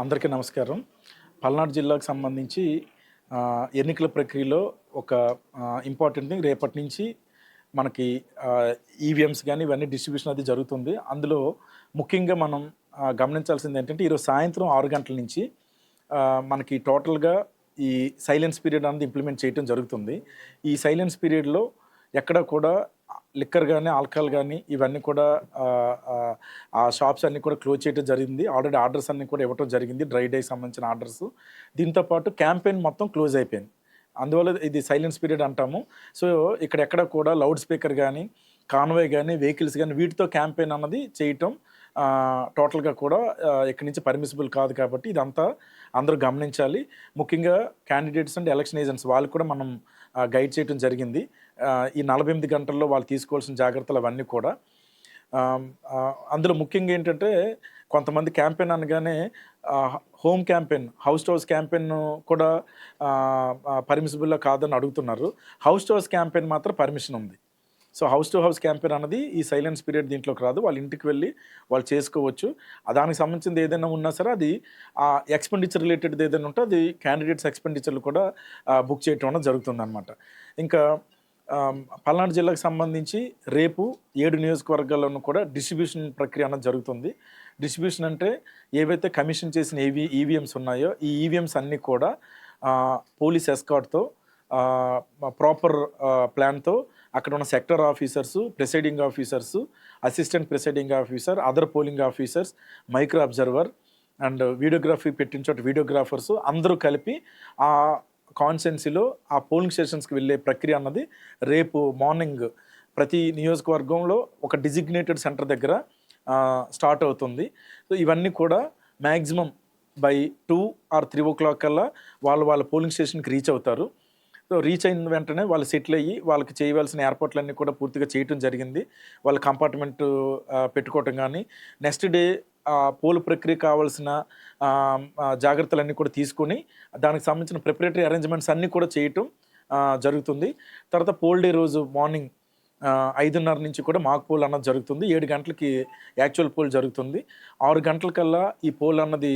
అందరికీ నమస్కారం. పల్నాడు జిల్లాకు సంబంధించి ఎన్నికల ప్రక్రియలో ఒక ఇంపార్టెంట్ థింగ్ రేపటి నుంచి మనకి ఈవీఎంస్ కానీ ఇవన్నీ డిస్ట్రిబ్యూషన్ అది జరుగుతుంది. అందులో ముఖ్యంగా మనం గమనించాల్సింది ఏంటంటే ఈరోజు సాయంత్రం ఆరు గంటల నుంచి మనకి టోటల్గా ఈ సైలెన్స్ పీరియడ్ అనేది ఇంప్లిమెంట్ చేయడం జరుగుతుంది. ఈ సైలెన్స్ పీరియడ్లో ఎక్కడ కూడా లిక్కర్ కానీ ఆల్కహాల్ కానీ ఇవన్నీ కూడా ఆ, షాప్స్ అన్నీ కూడా క్లోజ్ చేయడం జరిగింది. ఆల్రెడీ ఆర్డర్స్ అన్నీ కూడా ఇవ్వడం జరిగింది డ్రై డేకి సంబంధించిన ఆర్డర్స్. దీంతో పాటు క్యాంపెయిన్ మొత్తం క్లోజ్ అయిపోయింది. అందువల్ల ఇది సైలెన్స్ పీరియడ్ అంటాము. సో ఇక్కడ ఎక్కడ కూడా లౌడ్ స్పీకర్ కానీ కాన్వే కానీ వెహికల్స్ కానీ వీటితో క్యాంపెయిన్ అన్నది చేయటం టోటల్గా కూడా ఇక్కడి నుంచి పర్మిసిబుల్ కాదు కాబట్టి ఇదంతా అందరూ గమనించాలి. ముఖ్యంగా క్యాండిడేట్స్ అండ్ ఎలక్షన్ ఏజెంట్స్ వాళ్ళు కూడా మనం గైడ్ చేయడం జరిగింది. ఈ నలభై ఎనిమిది గంటల్లో వాళ్ళు తీసుకోవాల్సిన జాగ్రత్తలు అవన్నీ కూడా. అందులో ముఖ్యంగా ఏంటంటే కొంతమంది క్యాంపెయిన్ అనగానే home campaign house to house campaign కూడా పర్మిసిబుల్ కాదని అడుగుతున్నారు. హౌస్ టు హౌస్ క్యాంపెయిన్ మాత్రం పర్మిషన్ ఉంది. So house to house campaign అన్నది ఈ సైలెన్స్ పీరియడ్ దీంట్లోకి రాదు. వాళ్ళ ఇంటికి వెళ్ళి వాళ్ళు చేసుకోవచ్చు. దానికి సంబంధించింది ఏదైనా ఉన్నా సరే అది ఆ ఎక్స్పెండిచర్ రిలేటెడ్ ఏదైనా ఉంటే అది క్యాండిడేట్స్ ఎక్స్పెండిచర్లు కూడా బుక్ చేయటం అనేది జరుగుతుంది అనమాట ఇంకా పల్నాడు జిల్లాకు సంబంధించి రేపు ఏడు నియోజకవర్గాల్లోనూ కూడా డిస్ట్రిబ్యూషన్ ప్రక్రియ అన్నది జరుగుతుంది. డిస్ట్రిబ్యూషన్ అంటే ఏవైతే కమిషన్ చేసిన ఏవి ఈవీఎంస్ ఉన్నాయో ఈ ఈవీఎంస్ అన్నీ కూడా పోలీస్ ఎస్కాట్తో ప్రాపర్ ప్లాన్తో అక్కడ ఉన్న sector officers presiding officers assistant presiding officer other polling officers micro observer and videography పెట్టిన చోట వీడియోగ్రాఫర్స్ అందరూ కలిపి ఆ కాన్స్టెన్సీలో ఆ పోలింగ్ స్టేషన్స్కి వెళ్ళే ప్రక్రియ అన్నది రేపు మార్నింగ్ ప్రతి నియోజకవర్గంలో ఒక డిజిగ్నేటెడ్ సెంటర్ దగ్గర స్టార్ట్ అవుతుంది. సో ఇవన్నీ కూడా maximum by two or three o'clock కల్లా వాళ్ళు వాళ్ళ పోలింగ్ స్టేషన్కి రీచ్ అవుతారు. సో రీచ్ అయిన వెంటనే వాళ్ళు సెటిల్ అయ్యి వాళ్ళకి చేయవలసిన ఏర్పాట్లన్నీ కూడా పూర్తిగా చేయటం జరిగింది. వాళ్ళ కంపార్ట్మెంట్ పెట్టుకోవటం కానీ నెక్స్ట్ డే పోల్ ప్రక్రియ కావాల్సిన జాగ్రత్తలన్నీ కూడా తీసుకొని దానికి సంబంధించిన ప్రిపరేటరీ అరేంజ్మెంట్స్ అన్నీ కూడా చేయటం జరుగుతుంది. తర్వాత పోల్ డే రోజు మార్నింగ్ ఐదున్నర నుంచి కూడా మాక్ పోల్ అన్నది జరుగుతుంది. ఏడు గంటలకి యాక్చువల్ పోల్ జరుగుతుంది. ఆరు గంటలకల్లా ఈ పోల్ అన్నది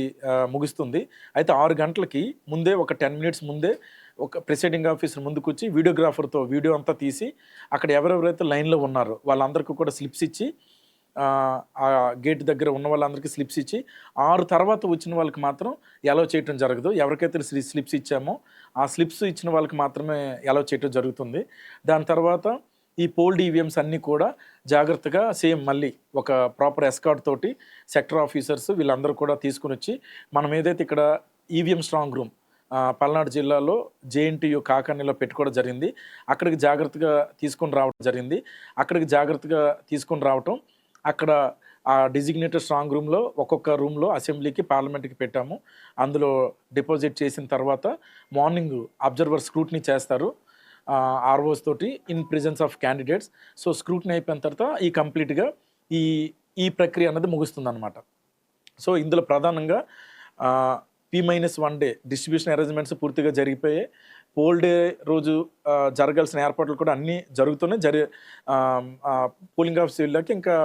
ముగుస్తుంది. అయితే ఆరు గంటలకి ముందే ఒక టెన్ మినిట్స్ ముందే ఒక ప్రిసైడింగ్ ఆఫీసర్ ముందుకు వచ్చి వీడియోగ్రాఫర్తో వీడియో అంతా తీసి అక్కడ ఎవరెవరైతే లైన్లో ఉన్నారో వాళ్ళందరికీ కూడా స్లిప్స్ ఇచ్చి ఆ, గేట్ దగ్గర ఉన్న వాళ్ళందరికీ స్లిప్స్ ఇచ్చి ఆరు తర్వాత వచ్చిన వాళ్ళకి మాత్రం ఎలవ్ చేయటం జరగదు. ఎవరికైతే స్లిప్స్ ఇచ్చామో ఆ స్లిప్స్ ఇచ్చిన వాళ్ళకి మాత్రమే ఎలవ్ చేయటం జరుగుతుంది. దాని తర్వాత ఈ పోల్డ్ ఈవీఎంస్ అన్నీ కూడా జాగ్రత్తగా సేమ్ మళ్ళీ ఒక ప్రాపర్ ఎస్కాట్ తోటి సెక్టర్ ఆఫీసర్స్ వీళ్ళందరూ కూడా తీసుకుని వచ్చి మనం ఏదైతే ఇక్కడ ఈవీఎం స్ట్రాంగ్ రూమ్ పల్నాడు జిల్లాలో జేఎన్టీయు కాకానీలో పెట్టుకోవడం జరిగింది. అక్కడికి జాగ్రత్తగా తీసుకొని రావడం జరిగింది. అక్కడికి జాగ్రత్తగా తీసుకొని రావటం అక్కడ ఆ డిజిగ్నేటెడ్ స్ట్రాంగ్ రూమ్లో ఒక్కొక్క రూమ్లో అసెంబ్లీకి పార్లమెంట్కి పెట్టాము. అందులో డిపాజిట్ చేసిన తర్వాత మార్నింగ్ అబ్జర్వర్ స్క్రూట్నీ చేస్తారు ఆర్ఓస్ తోటి in presence of candidates so scrutiny అయిపోయిన తర్వాత ఈ కంప్లీట్గా ఈ ఈ ప్రక్రియ అన్నది ముగుస్తుంది అనమాట సో ఇందులో ప్రధానంగా P minus one day distribution arrangements పూర్తిగా జరిగిపోయాయి. పోల్ డే రోజు జరగాల్సిన ఏర్పాట్లు కూడా అన్నీ జరుగుతున్నాయి జరి పోలింగ్ ఆఫీస్ వీళ్ళకి ఇంకా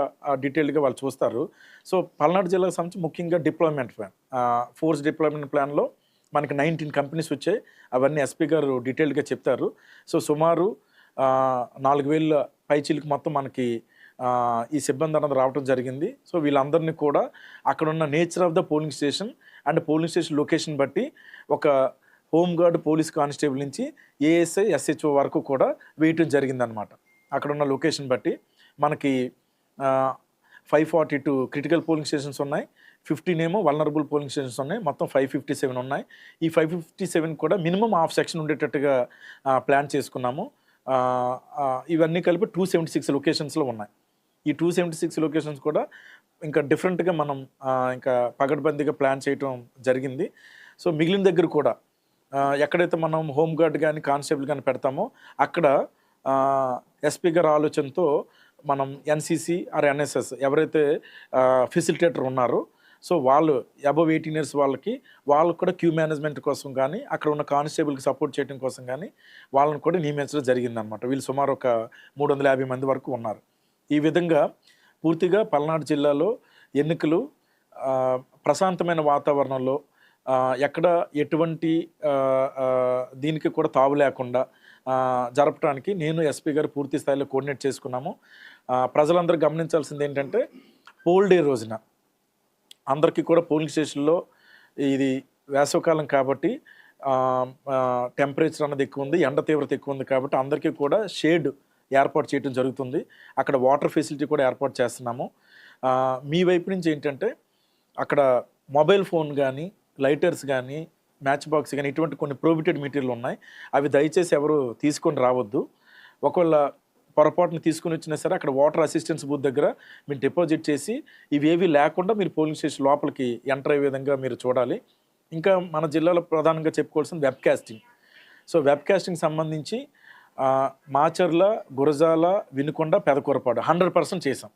డీటెయిల్గా వాళ్ళు చూస్తారు. సో పల్నాడు జిల్లాకు సంబంధించి ముఖ్యంగా డిప్లాయ్మెంట్ ప్లాన్ ఫోర్స్ డిప్లాయ్మెంట్ ప్లాన్లో మనకి నైన్టీన్ కంపెనీస్ వచ్చాయి. అవన్నీ ఎస్పీ గారు డీటెయిల్గా చెప్తారు. సో సుమారు నాలుగు వేల పైచీలకు మొత్తం మనకి ఈ సిబ్బంది అన్నది రావడం జరిగింది. సో వీళ్ళందరినీ కూడా అక్కడ ఉన్న nature of the polling station and polling station location బట్టి ఒక హోంగార్డ్ పోలీస్ కానిస్టేబుల్ నుంచి ఏఎస్ఐ ఎస్హెచ్ఓ వరకు కూడా వేయటం జరిగిందనమాట అక్కడ ఉన్న లొకేషన్ బట్టి మనకి five forty two critical polling stations ఉన్నాయి. ఫిఫ్టీన్ ఏమో వల్నరబుల్ పోలింగ్ స్టేషన్స్ ఉన్నాయి. మొత్తం ఫైవ్ ఫిఫ్టీ సెవెన్ ఉన్నాయి. ఈ ఫైవ్ ఫిఫ్టీ సెవెన్ కూడా మినిమం హాఫ్ సెక్షన్ ఉండేటట్టుగా ప్లాన్ చేసుకున్నాము. ఇవన్నీ కలిపి టూ సెవెంటీ సిక్స్ లొకేషన్స్లో ఉన్నాయి. ఈ టూ సెవెంటీ సిక్స్ లొకేషన్స్ కూడా ఇంకా డిఫరెంట్గా మనం ఇంకా పగడ్బందీగా ప్లాన్ చేయటం జరిగింది. సో మిగిలిన దగ్గర కూడా ఎక్కడైతే మనం హోమ్ గార్డ్ కానీ కానిస్టేబుల్ కానీ పెడతామో అక్కడ ఎస్పీ గారి ఆలోచనతో మనం ఎన్సీసీ ఆర్ ఎన్ఎస్ఎస్ ఎవరైతే ఫెసిలిటేటర్ ఉన్నారో సో వాళ్ళు అబవ్ ఎయిటీన్ ఇయర్స్ వాళ్ళకి వాళ్ళకు కూడా క్యూ మేనేజ్మెంట్ కోసం కానీ అక్కడ ఉన్న కానిస్టేబుల్కి సపోర్ట్ చేయడం కోసం కానీ వాళ్ళని కూడా నియమించడం జరిగిందనమాట వీళ్ళు సుమారు ఒక మూడు వందల యాభై మంది వరకు ఉన్నారు. ఈ విధంగా పూర్తిగా పల్నాడు జిల్లాలో ఎన్నికలు ప్రశాంతమైన వాతావరణంలో ఎక్కడ ఎటువంటి దీనికి కూడా తావు లేకుండా జరపడానికి నేను ఎస్పీ గారు పూర్తి స్థాయిలో కోఆర్డినేట్ చేసుకున్నాము. ప్రజలందరూ గమనించాల్సింది ఏంటంటే పోల్ డే రోజున అందరికీ కూడా పోలింగ్ స్టేషన్లో ఇది వేసవకాలం కాబట్టి టెంపరేచర్ అన్నది ఎక్కువ ఉంది ఎండ తీవ్రత ఎక్కువ ఉంది కాబట్టి అందరికీ కూడా షేడ్ ఏర్పాటు చేయడం జరుగుతుంది. అక్కడ వాటర్ ఫెసిలిటీ కూడా ఏర్పాటు చేస్తున్నాము. మీ వైపు నుంచి ఏంటంటే అక్కడ మొబైల్ ఫోన్ కానీ లైటర్స్ కానీ మ్యాచ్ బాక్స్ కానీ ఇటువంటి కొన్ని ప్రోబిటెడ్ మెటీరియల్ ఉన్నాయి. అవి దయచేసి ఎవరు తీసుకొని రావద్దు. ఒకవేళ పొరపాటున తీసుకుని వచ్చినా సరే అక్కడ వాటర్ అసిస్టెన్స్ బూత్ దగ్గర మీరు డిపాజిట్ చేసి ఇవేవి లేకుండా మీరు పోలింగ్ స్టేషన్ లోపలికి ఎంటర్ అయ్యే విధంగా మీరు చూడాలి. ఇంకా మన జిల్లాలో ప్రధానంగా చెప్పుకోవాల్సిన web casting so web casting సంబంధించి మాచర్ల గురజాల వినుకొండ పెదకూరపాడు హండ్రెడ్ పర్సెంట్ చేసాం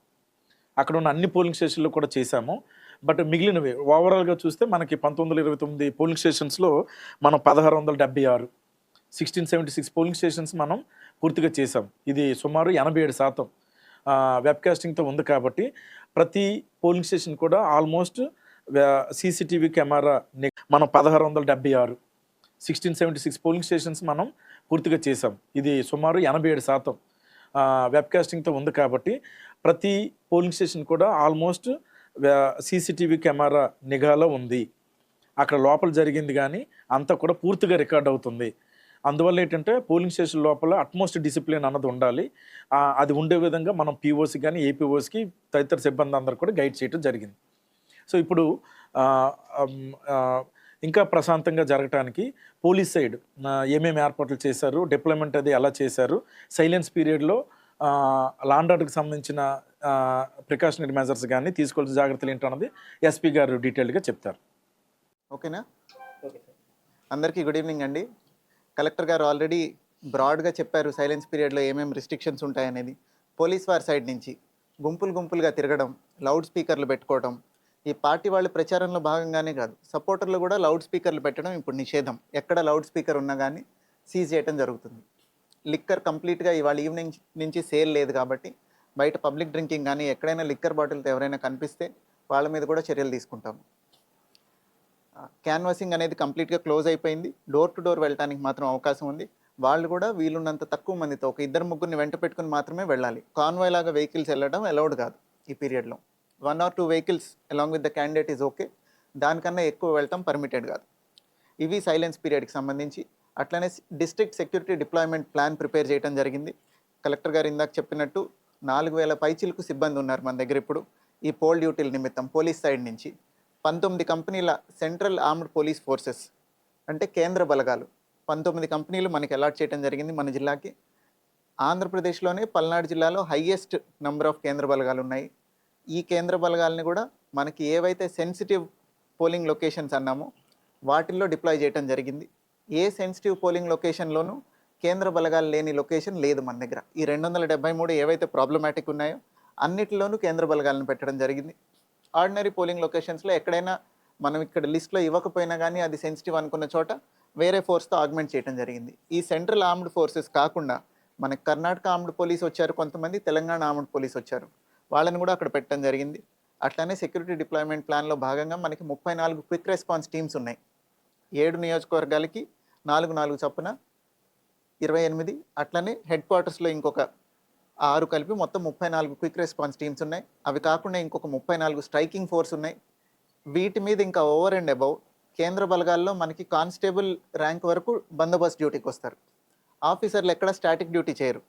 అక్కడ ఉన్న అన్ని పోలింగ్ స్టేషన్లు కూడా చేశాము. బట్ మిగిలినవి. ఓవరాల్గా చూస్తే మనకి పంతొమ్మిది వందల ఇరవై తొమ్మిది పోలింగ్ స్టేషన్స్లో మనం పదహారు వందల డెబ్బై ఆరు sixteen seventy six polling stations మనం పూర్తిగా చేసాం ఇది సుమారు ఎనభై ఏడు శాతం వెబ్ కాస్టింగ్తో ఉంది కాబట్టి ప్రతి పోలింగ్ స్టేషన్ కూడా ఆల్మోస్ట్ సీసీటీవీ కెమెరా మనం పదహారు వందల డెబ్బై ఆరు sixteen seventy six polling stations మనం పూర్తిగా చేసాం ఇది సుమారు ఎనభై ఏడు శాతం వెబ్ కాస్టింగ్తో ఉంది కాబట్టి ప్రతి పోలింగ్ స్టేషన్ కూడా ఆల్మోస్ట్ సీసీటీవీ కెమెరా నిఘాలో ఉంది. అక్కడ లోపల జరిగింది కానీ అంతా కూడా పూర్తిగా రికార్డ్ అవుతుంది. అందువల్ల ఏంటంటే పోలింగ్ స్టేషన్ లోపల అట్మోస్ట్ డిసిప్లిన్ అన్నది ఉండాలి. అది ఉండే విధంగా మనం పీఓసి కానీ ఏపీఓసికి తదితర సిబ్బంది అందరూ కూడా గైడ్ చేయడం జరిగింది. సో ఇప్పుడు ఇంకా ప్రశాంతంగా జరగటానికి పోలీస్ సైడ్ ఏమేమి ఏర్పాట్లు చేశారు డిప్లాయ్మెంట్ అది ఎలా చేశారు సైలెన్స్ పీరియడ్లో లాండ్ ఆర్డర్కి సంబంధించిన ప్రికాషనరీ మెజర్స్ కానీ తీసుకోవాల్సిన జాగ్రత్తలు ఏంటన్నది ఎస్పీ గారు డీటెయిల్డ్గా చెప్తారు. ఓకేనా? అందరికీ గుడ్ ఈవినింగ్ అండి. కలెక్టర్ గారు ఆల్రెడీ బ్రాడ్గా చెప్పారు సైలెన్స్ పీరియడ్లో ఏమేమి రిస్ట్రిక్షన్స్ ఉంటాయనేది. పోలీస్ వారి సైడ్ నుంచి గుంపులు గుంపులుగా తిరగడం లౌడ్ స్పీకర్లు పెట్టుకోవడం ఈ పార్టీ వాళ్ళ ప్రచారంలో భాగంగానే కాదు సపోర్టర్లు కూడా లౌడ్ స్పీకర్లు పెట్టడం ఇప్పుడు నిషేధం. ఎక్కడ లౌడ్ స్పీకర్ ఉన్నా కానీ సీజ్ చేయడం జరుగుతుంది. లిక్కర్ కంప్లీట్గా ఇవాళ ఈవినింగ్ నుంచి సేల్ లేదు కాబట్టి బయట పబ్లిక్ డ్రింకింగ్ కానీ ఎక్కడైనా లిక్కర్ బాటిల్తో ఎవరైనా కనిపిస్తే వాళ్ళ మీద కూడా చర్యలు తీసుకుంటాము. క్యాన్వాసింగ్ అనేది కంప్లీట్గా క్లోజ్ అయిపోయింది. డోర్ టు డోర్ వెళ్ళడానికి మాత్రం అవకాశం ఉంది. వాళ్ళు కూడా వీలున్నంత తక్కువ మందితో ఒక ఇద్దరు ముగ్గురిని వెంట పెట్టుకుని మాత్రమే వెళ్ళాలి. కాన్వాయ్ లాగా వెహికల్స్ వెళ్ళడం అలౌడ్ కాదు ఈ పీరియడ్లో. One or two vehicles along with the candidate is okay దానికన్నా ఎక్కువ వెళ్ళటం పర్మిటెడ్ కాదు. ఇవి సైలెన్స్ పీరియడ్కి సంబంధించి. అట్లనే district security deployment plan prepare చేయడం జరిగింది. కలెక్టర్ గారు ఇందాక చెప్పినట్టు నాలుగు వేల పైచిలకు సిబ్బంది ఉన్నారు మన దగ్గర ఇప్పుడు ఈ పోల్ డ్యూటీల నిమిత్తం పోలీస్ సైడ్ నుంచి. పంతొమ్మిది కంపెనీల సెంట్రల్ ఆర్మ్డ్ పోలీస్ ఫోర్సెస్ అంటే కేంద్ర బలగాలు. పంతొమ్మిది కంపెనీలు మనకి అలాట్ చేయడం జరిగింది మన జిల్లాకి. ఆంధ్రప్రదేశ్లోనే పల్నాడు జిల్లాలో హయ్యెస్ట్ నెంబర్ ఆఫ్ కేంద్ర బలగాలు ఉన్నాయి. ఈ కేంద్ర బలగాలని కూడా మనకి ఏవైతే సెన్సిటివ్ పోలింగ్ లొకేషన్స్ అన్నామో వాటిల్లో డిప్లాయ్ చేయడం జరిగింది. ఏ సెన్సిటివ్ పోలింగ్ లొకేషన్లోనూ కేంద్ర బలగాలు లేని లొకేషన్ లేదు మన దగ్గర. ఈ రెండు వందల డెబ్బై మూడు ఏవైతే ప్రాబ్లమాటిక్ ఉన్నాయో అన్నిటిలోనూ కేంద్ర బలగాలను పెట్టడం జరిగింది. ఆర్డినరీ పోలింగ్ లొకేషన్స్లో ఎక్కడైనా మనం ఇక్కడ లిస్ట్లో ఇవ్వకపోయినా కానీ అది సెన్సిటివ్ అనుకున్న చోట వేరే ఫోర్స్తో ఆగ్మెంట్ చేయడం జరిగింది. ఈ సెంట్రల్ ఆర్మ్డ్ ఫోర్సెస్ కాకుండా మనకి కర్ణాటక ఆర్మ్డ్ పోలీస్ వచ్చారు కొంతమంది తెలంగాణ ఆర్మ్డ్ పోలీస్ వచ్చారు. వాళ్ళని కూడా అక్కడ పెట్టడం జరిగింది. అట్లానే సెక్యూరిటీ డిప్లాయ్మెంట్ ప్లాన్లో భాగంగా మనకి ముప్పై నాలుగు క్విక్ రెస్పాన్స్ టీమ్స్ ఉన్నాయి. ఏడు నియోజకవర్గాలకి నాలుగు నాలుగు చొప్పున ఇరవై ఎనిమిది అట్లనే హెడ్ క్వార్టర్స్లో ఇంకొక ఆరు కలిపి మొత్తం ముప్పై నాలుగు క్విక్ రెస్పాన్స్ టీమ్స్ ఉన్నాయి. అవి కాకుండా ఇంకొక ముప్పై నాలుగు స్ట్రైకింగ్ ఫోర్స్ ఉన్నాయి. వీటి మీద ఇంకా ఓవర్ అండ్ అబౌవ్ కేంద్ర బలగాల్లో మనకి కానిస్టేబుల్ ర్యాంక్ వరకు బందోబస్తు డ్యూటీకి వస్తారు. ఆఫీసర్లు ఎక్కడ స్టాటిక్ డ్యూటీ చేయరు.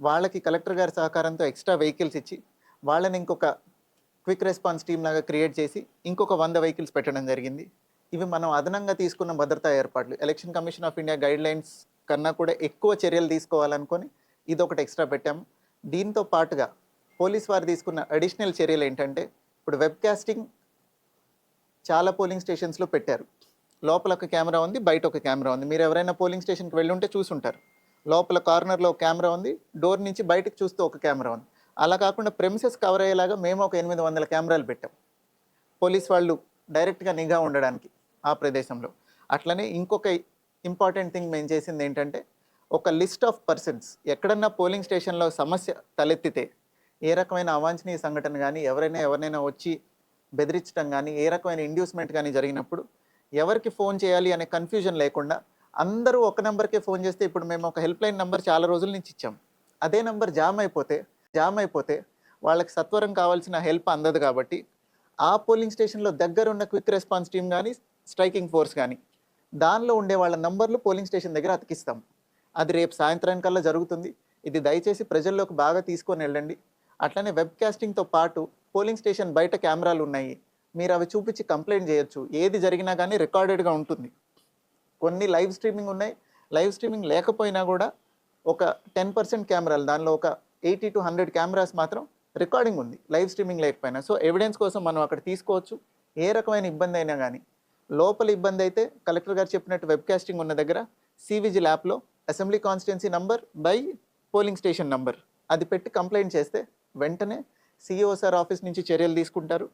వాళ్ళకి కలెక్టర్ గారి సహకారంతో ఎక్స్ట్రా వెహికల్స్ ఇచ్చి వాళ్ళని ఇంకొక క్విక్ రెస్పాన్స్ టీమ్ లాగా క్రియేట్ చేసి ఇంకొక వంద వెహికల్స్ పెట్టడం జరిగింది. ఇవి మనం అదనంగా తీసుకున్న భద్రతా ఏర్పాట్లు. Election commission of India guidelines కన్నా కూడా ఎక్కువ చర్యలు తీసుకోవాలనుకొని ఇది ఒకటి ఎక్స్ట్రా పెట్టాము దీంతో పాటుగా పోలీస్ వారు తీసుకున్న అడిషనల్ చర్యలు ఏంటంటే ఇప్పుడు వెబ్ కాస్టింగ్ చాలా పోలింగ్ స్టేషన్స్లో పెట్టారు. లోపల ఒక కెమెరా ఉంది బయట ఒక కెమెరా ఉంది. మీరు ఎవరైనా పోలింగ్ స్టేషన్కి వెళ్ళి ఉంటే చూసుంటారు. లోపల కార్నర్లో ఒక కెమెరా ఉంది డోర్ నుంచి బయటకు చూస్తూ ఒక కెమెరా ఉంది. అలా కాకుండా ప్రెమిసెస్ కవర్ అయ్యేలాగా మేము ఒక ఎనిమిది వందల కెమెరాలు పెట్టాం. పోలీస్ వాళ్ళు డైరెక్ట్గా నిఘా ఉండడానికి ఆ ప్రదేశంలో. అట్లనే ఇంకొక ఇంపార్టెంట్ థింగ్ మేము చేసింది ఏంటంటే ఒక లిస్ట్ ఆఫ్ పర్సన్స్ ఎక్కడన్నా పోలింగ్ స్టేషన్లో సమస్య తలెత్తితే ఏ రకమైన అవాంఛనీయ సంఘటన కానీ ఎవరైనా ఎవరినైనా వచ్చి బెదిరించడం కానీ ఏ రకమైన ఇండ్యూస్మెంట్ కానీ జరిగినప్పుడు ఎవరికి ఫోన్ చేయాలి అనే కన్ఫ్యూజన్ లేకుండా అందరూ ఒక నెంబర్కే ఫోన్ చేస్తే ఇప్పుడు మేము ఒక హెల్ప్ లైన్ నెంబర్ చాలా రోజుల నుంచి ఇచ్చాం. అదే నెంబర్ జామ్ అయిపోతే జామ్ అయిపోతే వాళ్ళకి సత్వరం కావాల్సిన హెల్ప్ అందదు కాబట్టి ఆ పోలింగ్ స్టేషన్లో దగ్గర ఉన్న క్విక్ రెస్పాన్స్ టీం కానీ స్ట్రైకింగ్ ఫోర్స్ కానీ దానిలో ఉండే వాళ్ళ నంబర్లు పోలింగ్ స్టేషన్ దగ్గర అతికిస్తాం. అది రేపు సాయంత్రానికల్లా జరుగుతుంది. ఇది దయచేసి ప్రజల్లోకి బాగా తీసుకొని వెళ్ళండి. అట్లనే వెబ్ కాస్టింగ్తో పాటు పోలింగ్ స్టేషన్ బయట కెమెరాలు ఉన్నాయి. మీరు అవి చూపించి కంప్లైంట్ చేయొచ్చు. ఏది జరిగినా కానీ రికార్డెడ్గా ఉంటుంది. కొన్ని లైవ్ స్ట్రీమింగ్ ఉన్నాయి. లైవ్ స్ట్రీమింగ్ లేకపోయినా కూడా ఒక టెన్ పర్సెంట్ కెమెరాలు దానిలో ఒక ఎయిటీ టు హండ్రెడ్ కెమెరాస్ మాత్రం రికార్డింగ్ ఉంది. లైవ్ స్ట్రీమింగ్ లేకపోయినా. సో ఎవిడెన్స్ కోసం మనం అక్కడ తీసుకోవచ్చు. ఏ రకమైన ఇబ్బంది అయినా కానీ లోపల ఇబ్బంది అయితే కలెక్టర్ గారు చెప్పినట్టు వెబ్కాస్టింగ్ ఉన్న దగ్గర సివిజిల్ యాప్లో assembly constituency number by polling station number అది పెట్టి కంప్లైంట్ చేస్తే వెంటనే సిఇఓ సార్ ఆఫీస్ నుంచి చర్యలు తీసుకుంటారు.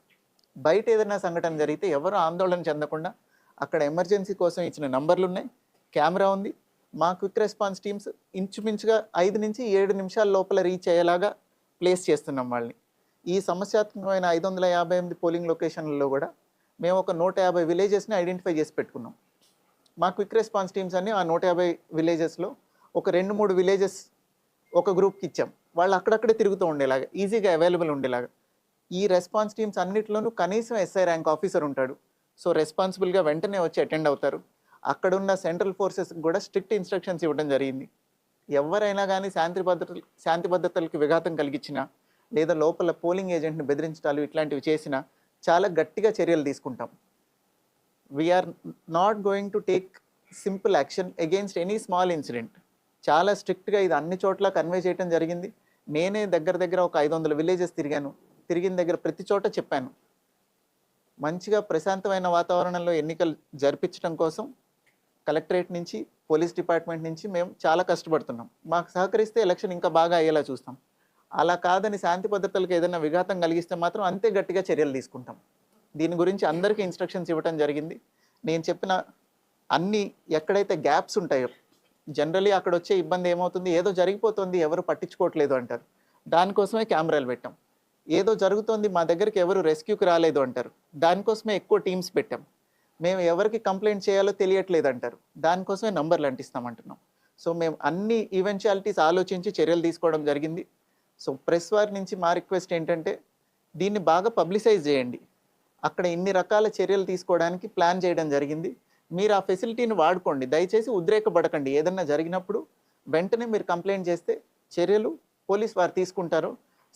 బయట ఏదైనా సంఘటన జరిగితే ఎవరు ఆందోళన చెందకుండా అక్కడ ఎమర్జెన్సీ కోసం ఇచ్చిన నంబర్లు ఉన్నాయి. కెమెరా ఉంది. మా క్విక్ రెస్పాన్స్ టీమ్స్ ఇంచుమించుగా ఐదు నుంచి ఏడు నిమిషాల లోపల రీచ్ అయ్యేలాగా ప్లేస్ చేస్తున్నాం వాళ్ళని. ఈ సమస్యాత్మకమైన ఐదు వందల యాభై ఎనిమిది పోలింగ్ లొకేషన్లలో కూడా మేము ఒక నూట యాభై విలేజెస్ని ఐడెంటిఫై చేసి పెట్టుకున్నాం. మా క్విక్ రెస్పాన్స్ టీమ్స్ అన్ని ఆ నూట యాభై విలేజెస్లో ఒక రెండు మూడు విలేజెస్ ఒక గ్రూప్కి ఇచ్చాం. వాళ్ళు అక్కడక్కడే తిరుగుతూ ఉండేలాగా ఈజీగా అవైలబుల్ ఉండేలాగా. ఈ రెస్పాన్స్ టీమ్స్ అన్నింటిలోనూ కనీసం ఎస్ఐ ర్యాంక్ ఆఫీసర్ ఉంటాడు. సో రెస్పాన్సిబుల్గా వెంటనే వచ్చి అటెండ్ అవుతారు. అక్కడున్న సెంట్రల్ ఫోర్సెస్కి కూడా స్ట్రిక్ట్ ఇన్స్ట్రక్షన్స్ ఇవ్వడం జరిగింది. ఎవరైనా కానీ శాంతి భద్రతలు శాంతి భద్రతలకు విఘాతం కలిగించినా లేదా లోపల పోలింగ్ ఏజెంట్ని బెదిరించడాలు ఇట్లాంటివి చేసినా చాలా గట్టిగా చర్యలు తీసుకుంటాం. We're not going to take simple action against any small incident చాలా స్ట్రిక్ట్గా ఇది అన్ని చోట్ల కన్వే చేయడం జరిగింది. నేనే దగ్గర దగ్గర ఒక ఐదు వందల విలేజెస్ తిరిగాను. తిరిగిన దగ్గర ప్రతి చోట చెప్పాను. మంచిగా ప్రశాంతమైన వాతావరణంలో ఎన్నికలు జరిపించడం కోసం కలెక్టరేట్ నుంచి పోలీస్ డిపార్ట్మెంట్ నుంచి మేము చాలా కష్టపడుతున్నాం. మాకు సహకరిస్తే ఎలక్షన్ ఇంకా బాగా అయ్యేలా చూస్తాం. అలా కాదని శాంతి భద్రతలకు ఏదైనా విఘాతం కలిగిస్తే మాత్రం అంతే గట్టిగా చర్యలు తీసుకుంటాం. దీని గురించి అందరికీ ఇన్స్ట్రక్షన్స్ ఇవ్వటం జరిగింది. నేను చెప్పిన అన్ని ఎక్కడైతే గ్యాప్స్ ఉంటాయో జనరలీ అక్కడ వచ్చే ఇబ్బంది ఏమవుతుంది? ఏదో జరిగిపోతుంది ఎవరు పట్టించుకోవట్లేదు అంటారు. దానికోసమే కెమెరాలు పెట్టాం. ఏదో జరుగుతోంది మా దగ్గరికి ఎవరు రెస్క్యూకి రాలేదు అంటారు. దానికోసమే ఎక్కువ టీమ్స్ పెట్టాం. మేము ఎవరికి కంప్లైంట్ చేయాలో తెలియట్లేదు అంటారు. దానికోసమే నంబర్లు అంటిస్తామంటున్నాం సో మేము అన్ని ఈవెన్చువాలిటీస్ ఆలోచించి చర్యలు తీసుకోవడం జరిగింది. సో ప్రెస్ వారి నుంచి మా రిక్వెస్ట్ ఏంటంటే దీన్ని బాగా పబ్లిసైజ్ చేయండి. అక్కడ ఇన్ని రకాల చర్యలు తీసుకోవడానికి ప్లాన్ చేయడం జరిగింది. మీరు ఆ ఫెసిలిటీని వాడుకోండి. దయచేసి ఉద్రేకపడకండి. ఏదన్నా జరిగినప్పుడు వెంటనే మీరు కంప్లైంట్ చేస్తే చర్యలు పోలీస్ వారు తీసుకుంటారు.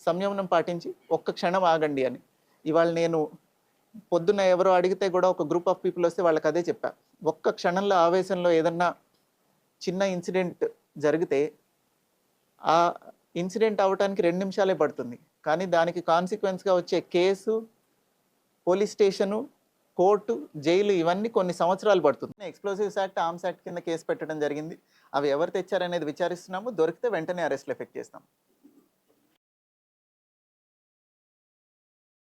సంయమనం పాటించి ఒక్క క్షణం ఆగండి అని. ఇవాళ నేను పొద్దున్న ఎవరో అడిగితే కూడా ఒక గ్రూప్ ఆఫ్ పీపుల్ వస్తే వాళ్ళకి అదే చెప్పా. ఒక్క క్షణంలో ఆవేశంలో ఏదన్నా చిన్న ఇన్సిడెంట్ జరిగితే ఆ ఇన్సిడెంట్ అవ్వటానికి రెండు నిమిషాలే పడుతుంది. కానీ దానికి కాన్సిక్వెన్స్గా వచ్చే case police station court jail ఇవన్నీ కొన్ని సంవత్సరాలు పడుతుంది. ఎక్స్ప్లోజివ్స్ యాక్ట్ ఆర్మ్స్ యాక్ట్ కింద కేసు పెట్టడం జరిగింది. అవి ఎవరు తెచ్చారనేది విచారిస్తున్నాము. దొరికితే వెంటనే అరెస్ట్లు ఎఫెక్ట్ చేస్తాం